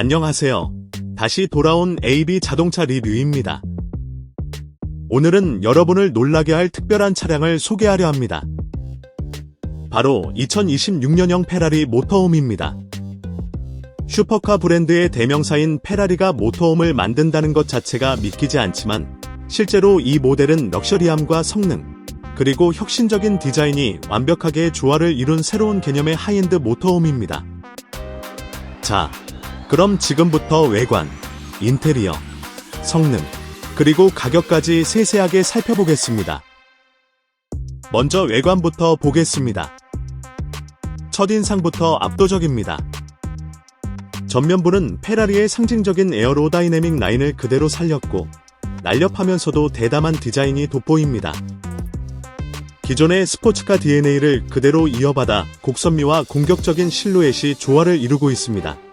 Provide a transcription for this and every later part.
안녕하세요. 다시 돌아온 AB 자동차 리뷰입니다. 오늘은 여러분을 놀라게 할 특별한 차량을 소개하려 합니다. 바로 2026년형 페라리 모터홈입니다. 슈퍼카 브랜드의 대명사인 페라리가 모터홈을 만든다는 것 자체가 믿기지 않지만 실제로 이 모델은 럭셔리함과 성능, 그리고 혁신적인 디자인이 완벽하게 조화를 이룬 새로운 개념의 하이엔드 모터홈입니다. 자, 그럼 지금부터 외관, 인테리어, 성능, 그리고 가격까지 세세하게 살펴보겠습니다. 먼저 외관부터 보겠습니다. 첫인상부터 압도적입니다. 전면부는 페라리의 상징적인 에어로다이내믹 라인을 그대로 살렸고 날렵하면서도 대담한 디자인이 돋보입니다. 기존의 스포츠카 DNA를 그대로 이어받아 곡선미와 공격적인 실루엣이 조화를 이루고 있습니다.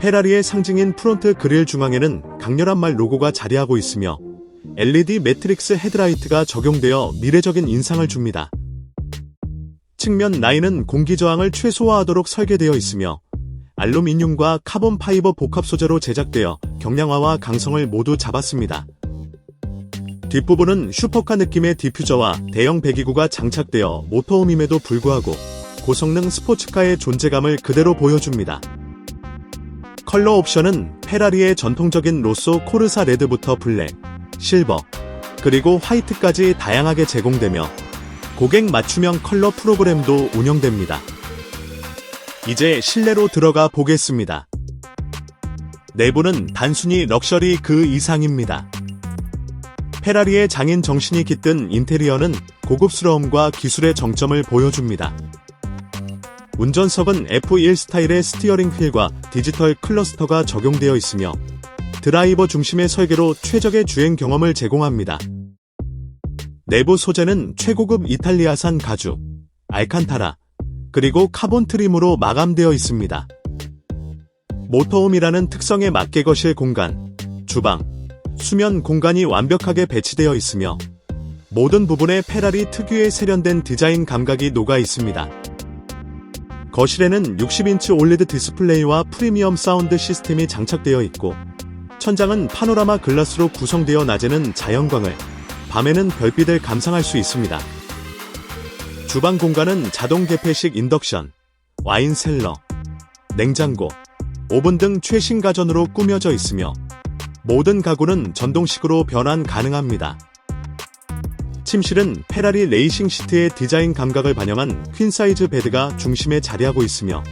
페라리의 상징인 프론트 그릴 중앙에는 강렬한 말 로고가 자리하고 있으며 LED 매트릭스 헤드라이트가 적용되어 미래적인 인상을 줍니다. 측면 라인은 공기 저항을 최소화하도록 설계되어 있으며 알루미늄과 카본 파이버 복합 소재로 제작되어 경량화와 강성을 모두 잡았습니다. 뒷부분은 슈퍼카 느낌의 디퓨저와 대형 배기구가 장착되어 모터홈임에도 불구하고 고성능 스포츠카의 존재감을 그대로 보여줍니다. 컬러 옵션은 페라리의 전통적인 로쏘 코르사 레드부터 블랙, 실버, 그리고 화이트까지 다양하게 제공되며 고객 맞춤형 컬러 프로그램도 운영됩니다. 이제 실내로 들어가 보겠습니다. 내부는 단순히 럭셔리 그 이상입니다. 페라리의 장인 정신이 깃든 인테리어는 고급스러움과 기술의 정점을 보여줍니다. 운전석은 F1 스타일의 스티어링 휠과 디지털 클러스터가 적용되어 있으며 드라이버 중심의 설계로 최적의 주행 경험을 제공합니다. 내부 소재는 최고급 이탈리아산 가죽, 알칸타라, 그리고 카본 트림으로 마감되어 있습니다. 모터홈이라는 특성에 맞게 거실 공간, 주방, 수면 공간이 완벽하게 배치되어 있으며 모든 부분에 페라리 특유의 세련된 디자인 감각이 녹아 있습니다. 거실에는 60인치 올레드 디스플레이와 프리미엄 사운드 시스템이 장착되어 있고 천장은 파노라마 글라스로 구성되어 낮에는 자연광을, 밤에는 별빛을 감상할 수 있습니다. 주방 공간은 자동 개폐식 인덕션, 와인 셀러, 냉장고, 오븐 등 최신 가전으로 꾸며져 있으며 모든 가구는 전동식으로 변환 가능합니다. 침실은 페라리 레이싱 시트의 디자인 감각을 반영한 퀸 사이즈 베드가 중심에 자리하고 있으며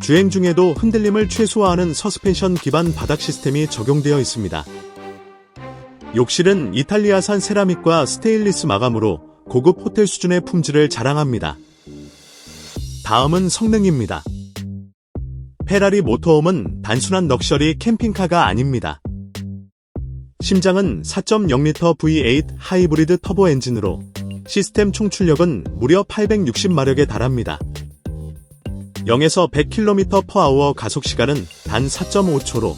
주행 중에도 흔들림을 최소화하는 서스펜션 기반 바닥 시스템이 적용되어 있습니다. 욕실은 이탈리아산 세라믹과 스테인리스 마감으로 고급 호텔 수준의 품질을 자랑합니다. 다음은 성능입니다. 페라리 모터홈은 단순한 럭셔리 캠핑카가 아닙니다. 심장은 4.0L V8 하이브리드 터보 엔진으로 시스템 총 출력은 무려 860마력에 달합니다. 0에서 100km/h 가속 시간은 단 4.5초로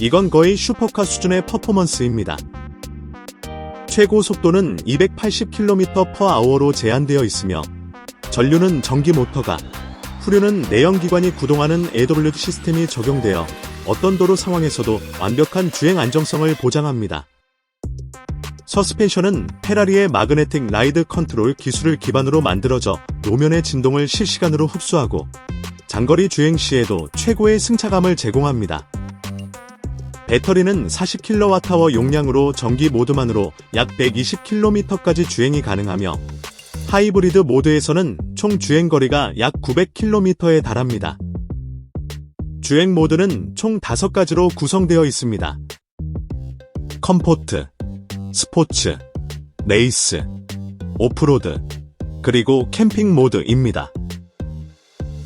이건 거의 슈퍼카 수준의 퍼포먼스입니다. 최고 속도는 280km/h로 제한되어 있으며 전류는 전기 모터가 후륜은 내연기관이 구동하는 AWD 시스템이 적용되어 어떤 도로 상황에서도 완벽한 주행 안정성을 보장합니다. 서스펜션은 페라리의 마그네틱 라이드 컨트롤 기술을 기반으로 만들어져 노면의 진동을 실시간으로 흡수하고 장거리 주행 시에도 최고의 승차감을 제공합니다. 배터리는 40kWh 용량으로 전기 모드만으로 약 120km까지 주행이 가능하며 하이브리드 모드에서는 총 주행거리가 약 900km에 달합니다. 주행 모드는 총 5가지로 구성되어 있습니다. 컴포트, 스포츠, 레이스, 오프로드, 그리고 캠핑 모드입니다.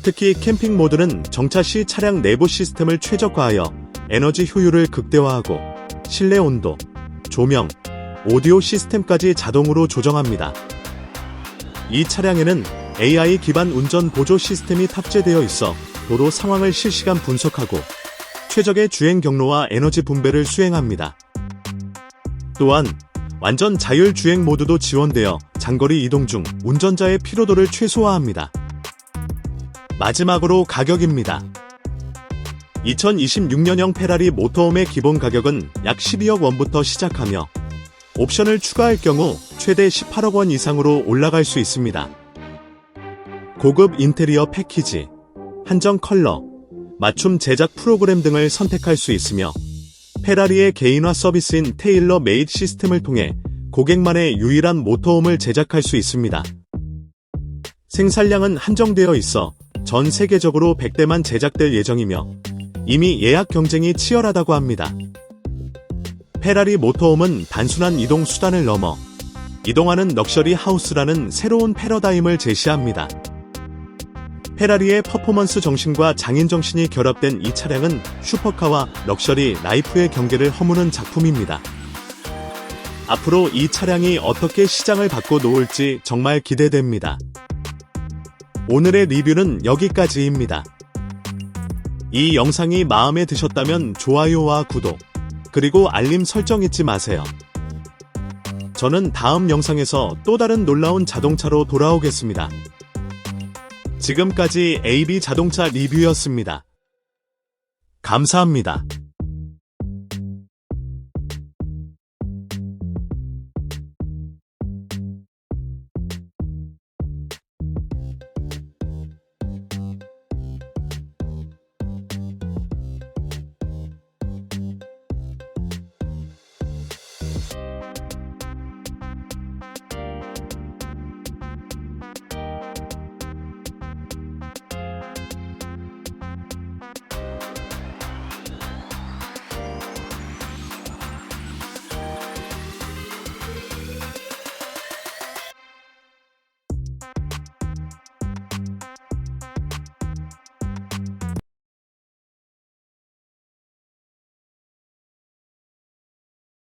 특히 캠핑 모드는 정차 시 차량 내부 시스템을 최적화하여 에너지 효율을 극대화하고 실내 온도, 조명, 오디오 시스템까지 자동으로 조정합니다. 이 차량에는 AI 기반 운전 보조 시스템이 탑재되어 있어 도로 상황을 실시간 분석하고 최적의 주행 경로와 에너지 분배를 수행합니다. 또한 완전 자율 주행 모드도 지원되어 장거리 이동 중 운전자의 피로도를 최소화합니다. 마지막으로 가격입니다. 2026년형 페라리 모터홈의 기본 가격은 약 12억 원부터 시작하며 옵션을 추가할 경우 최대 18억 원 이상으로 올라갈 수 있습니다. 고급 인테리어 패키지, 한정 컬러, 맞춤 제작 프로그램 등을 선택할 수 있으며 페라리의 개인화 서비스인 테일러 메이드 시스템을 통해 고객만의 유일한 모터홈을 제작할 수 있습니다. 생산량은 한정되어 있어 전 세계적으로 100대만 제작될 예정이며 이미 예약 경쟁이 치열하다고 합니다. 페라리 모터홈은 단순한 이동 수단을 넘어 이동하는 럭셔리 하우스라는 새로운 패러다임을 제시합니다. 페라리의 퍼포먼스 정신과 장인 정신이 결합된 이 차량은 슈퍼카와 럭셔리 라이프의 경계를 허무는 작품입니다. 앞으로 이 차량이 어떻게 시장을 바꿔 놓을지 정말 기대됩니다. 오늘의 리뷰는 여기까지입니다. 이 영상이 마음에 드셨다면 좋아요와 구독, 그리고 알림 설정 잊지 마세요. 저는 다음 영상에서 또 다른 놀라운 자동차로 돌아오겠습니다. 지금까지 AB 자동차 리뷰였습니다. 감사합니다.